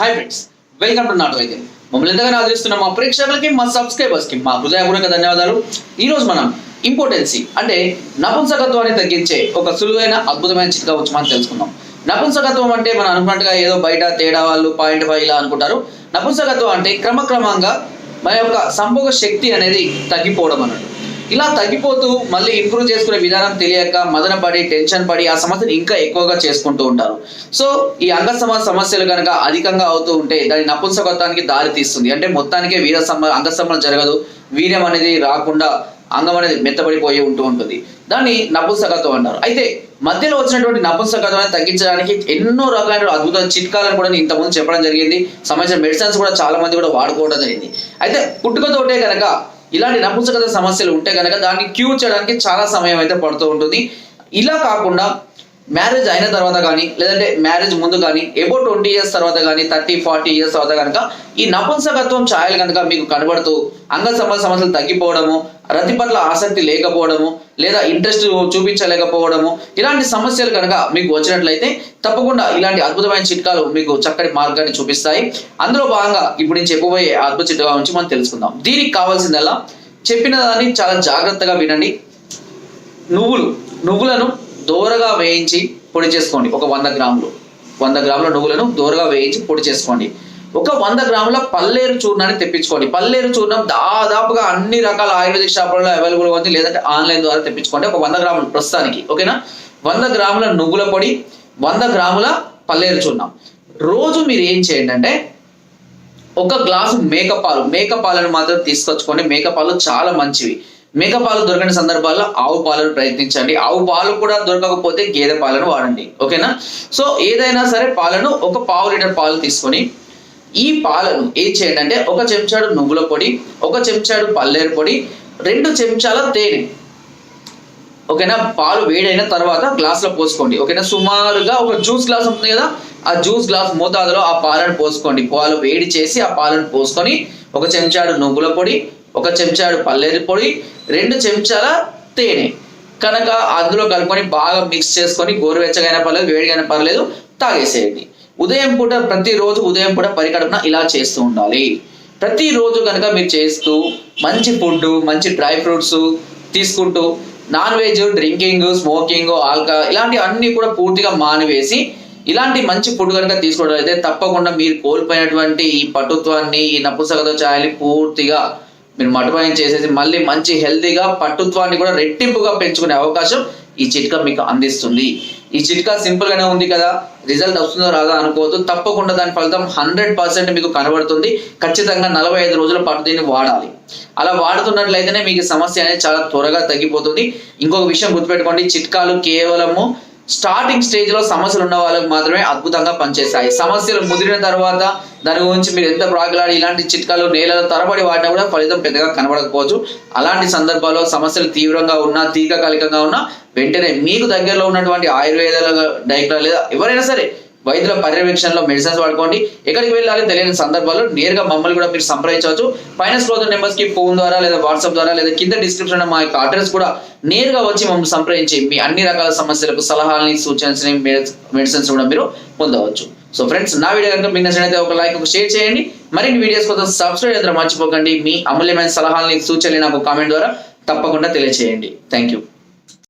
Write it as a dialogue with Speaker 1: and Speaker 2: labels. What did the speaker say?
Speaker 1: Hybrids friends welcome to నాటు వైద్యం మమ్మల్ని ఎంతగానో ఆదరిస్తున్న మా ప్రేక్షకులకి మా సబ్స్క్రైబర్స్కి మా హృదయపూర్వక ధన్యవాదాలు. ఈరోజు మనం ఇంపార్టెన్సీ అంటే నపుంసకత్వాన్ని తగ్గించే ఒక సులువైన అద్భుతమైన చిట్కా వచ్చి మనం తెలుసుకుందాం. నపుంసకత్వం అంటే మనం అనుకున్నట్టుగా ఏదో బయట తేడా వాళ్ళు పాయింట్ ఫైవ్ ఇలా అనుకుంటారు. నపుంసకత్వం అంటే క్రమక్రమంగా మన యొక్క సంభోగ శక్తి అనేది తగ్గిపోవడం అన్నట్టు. ఇలా తగ్గిపోతూ మళ్ళీ ఇంప్రూవ్ చేసుకునే విధానం తెలియక మదన పడి టెన్షన్ పడి ఆ సమస్యను ఇంకా ఎక్కువగా చేసుకుంటూ ఉంటారు. సో ఈ అంగ సమాజ సమస్యలు కనుక అధికంగా అవుతూ ఉంటే దాని నపుంసకత్వానికి దారి తీస్తుంది. అంటే మొత్తానికే వీర సమ జరగదు. వీర్యం అనేది రాకుండా అంగం అనేది మెత్తబడిపోయి ఉంటూ ఉంటుంది. దాన్ని నపుంసకత్వం అంటారు. అయితే మధ్యలో వచ్చినటువంటి నపుంసకత్వాన్ని తగ్గించడానికి ఎన్నో రకాల అద్భుత చిట్కాలను కూడా నేను ఇంతకుముందు చెప్పడం జరిగింది. సంబంధించిన మెడిసిన్స్ కూడా చాలా మంది కూడా వాడుకోవడం జరిగింది. అయితే పుట్టుకతోటే కనుక ఇలాంటి నపుంసకత సమస్యలు ఉంటే కనుక దాన్ని క్యూర్ చేయడానికి చాలా సమయం అయితే పడుతూ ఉంటుంది. ఇలా కాకుండా మ్యారేజ్ అయిన తర్వాత కానీ లేదంటే మ్యారేజ్ ముందు కానీ ఎబో ట్వంటీ ఇయర్స్ తర్వాత కానీ థర్టీ ఫార్టీ ఇయర్స్ తర్వాత కనుక ఈ నపుంసకత్వం ఛాయలు కనుక మీకు కనబడుతూ అంగ సంబంధ సమస్యలు తగ్గిపోవడము రతి పట్ల ఆసక్తి లేకపోవడము లేదా ఇంట్రెస్ట్ చూపించలేకపోవడము ఇలాంటి సమస్యలు కనుక మీకు వచ్చినట్లయితే తప్పకుండా ఇలాంటి అద్భుతమైన చిట్కాలు మీకు చక్కటి మార్గాన్ని చూపిస్తాయి. అందులో భాగంగా ఇప్పుడు నేను చెప్పబోయే అద్భుత చిట్కా గురించి మనం తెలుసుకుందాం. దీనికి కావాల్సిందల్లా చెప్పిన దాన్ని చాలా జాగ్రత్తగా వినండి. నువ్వులు నువ్వులను దోరగా వేయించి పొడి చేసుకోండి. ఒక వంద గ్రాములు. వంద గ్రాముల నువ్వులను దోరగా వేయించి పొడి చేసుకోండి. ఒక వంద గ్రాముల పల్లేరు చూర్ణాన్ని తెప్పించుకోండి. పల్లేరు చూర్ణం దాదాపుగా అన్ని రకాల ఆయుర్వేదిక్ షాపులలో అవైలబుల్ ఉంది. లేదంటే ఆన్లైన్ ద్వారా తెప్పించుకోండి. ఒక వంద గ్రాములు ప్రస్తుతానికి. ఓకేనా? వంద గ్రాముల నువ్వుల పొడి వంద గ్రాముల పల్లేరు చూర్ణం. రోజు మీరు ఏం చేయండి అంటే ఒక గ్లాసు మేకపాలు మేకపాలను మాత్రం తీసుకొచ్చుకోండి. మేకపాలు చాలా మంచివి. మేక పాలు దొరకని సందర్భాల్లో ఆవు పాలను ప్రయత్నించండి. ఆవు పాలు కూడా దొరకకపోతే గేదె పాలను వాడండి. ఓకేనా? సో ఏదైనా సరే పాలను ఒక పావు లీటర్ పాలు తీసుకొని ఈ పాలను ఏం చేయండి అంటే ఒక చెంచాడు నువ్వుల పొడి ఒక చెంచాడు పల్లేరు పొడి రెండు చెంచాల తేనె. ఓకేనా? పాలు వేడైన తర్వాత గ్లాస్లో పోసుకోండి. ఓకేనా? సుమారుగా ఒక జ్యూస్ గ్లాస్ ఉంటుంది కదా? ఆ జ్యూస్ గ్లాస్ మోతాదులో ఆ పాలను పోసుకోండి. పాలు వేడి చేసి ఆ పాలను పోసుకొని ఒక చెంచాడు నువ్వుల పొడి ఒక చెంచాడు పల్లేరు పొడి రెండు చెంచాల తేనె. కనుక అందులో కలుపుకొని బాగా మిక్స్ చేసుకొని గోరువెచ్చగైనా పర్లేదు వేడిగైనా పర్లేదు తాగేసేయండి. ఉదయం పూట ప్రతిరోజు ఉదయం పూట పరికడపున ఇలా చేస్తూ ఉండాలి. ప్రతిరోజు కనుక మీరు చేస్తూ మంచి ఫుడ్ మంచి డ్రై ఫ్రూట్స్ తీసుకుంటూ non veg drinking smoking alcohol ఇలాంటి అన్ని కూడా పూర్తిగా మానివేసి ఇలాంటి మంచి ఫుడ్ కనుక తీసుకోవడం అయితే తప్పకుండా మీరు కోల్పోయినటువంటి ఈ పటుత్వాన్ని ఈ నపుసగత ఛాయల్ని పూర్తిగా మీరు మటుపాయం చేసేసి మళ్ళీ మంచి హెల్తీగా పట్టుత్వాన్ని కూడా రెట్టింపుగా పెంచుకునే అవకాశం ఈ చిట్కా మీకు అందిస్తుంది. ఈ చిట్కా సింపుల్ గానే ఉంది కదా. రిజల్ట్ వస్తుందో రాదా అనుకోవద్దు. తప్పకుండా దాని ఫలితం హండ్రెడ్ పర్సెంట్ మీకు కనబడుతుంది. ఖచ్చితంగా నలభై ఐదు రోజుల పాటు దీన్ని వాడాలి. అలా వాడుతున్నట్లయితేనే మీకు సమస్య అనేది చాలా త్వరగా తగ్గిపోతుంది. ఇంకొక విషయం గుర్తుపెట్టుకోండి. చిట్కాలు కేవలము స్టార్టింగ్ స్టేజ్లో సమస్యలు ఉన్న వాళ్ళకి మాత్రమే అద్భుతంగా పనిచేస్తాయి. సమస్యలు ముదిరిన తర్వాత దాని గురించి మీరు ఎంత ప్రాకులాడి ఇలాంటి చిట్కాలు నేలల తరబడి వాడినా కూడా ఫలితం పెద్దగా కనబడకపోవచ్చు. అలాంటి సందర్భాల్లో సమస్యలు తీవ్రంగా ఉన్నా దీర్ఘకాలికంగా ఉన్నా వెంటనే మీకు దగ్గరలో ఉన్నటువంటి ఆయుర్వేదాల డైక్టర్ లేదా ఎవరైనా సరే వైద్యుల పర్యవేక్షణలో మెడిసిన్స్ వాడుకోండి. ఎక్కడికి వెళ్ళాలి తెలియని సందర్భాల్లో నేరుగా మమ్మల్ని కూడా మీరు సంప్రదించవచ్చు. పైన స్లోదర్ నెంబర్స్కి ఫోన్ ద్వారా లేదా వాట్సాప్ ద్వారా లేదా కింద డిస్క్రిప్షన్ మా యొక్క అడ్రస్ కూడా నేరుగా వచ్చి మమ్మల్ని సంప్రదించి మీ అన్ని రకాల సమస్యలకు సలహాలని సూచనని మెడిసిన్స్ కూడా మీరు పొందవచ్చు. సో ఫ్రెండ్స్ నా వీడియో కనుక మీకు నచ్చినైతే ఒక లైక్ ఒక షేర్ చేయండి. మరిన్ని వీడియోస్ కోసం సబ్స్క్రైబ్ అయితే మర్చిపోకండి. మీ అమూల్యమైన సలహాలని సూచనలు నాకు కామెంట్ ద్వారా తప్పకుండా తెలియజేయండి థ్యాంక్ యూ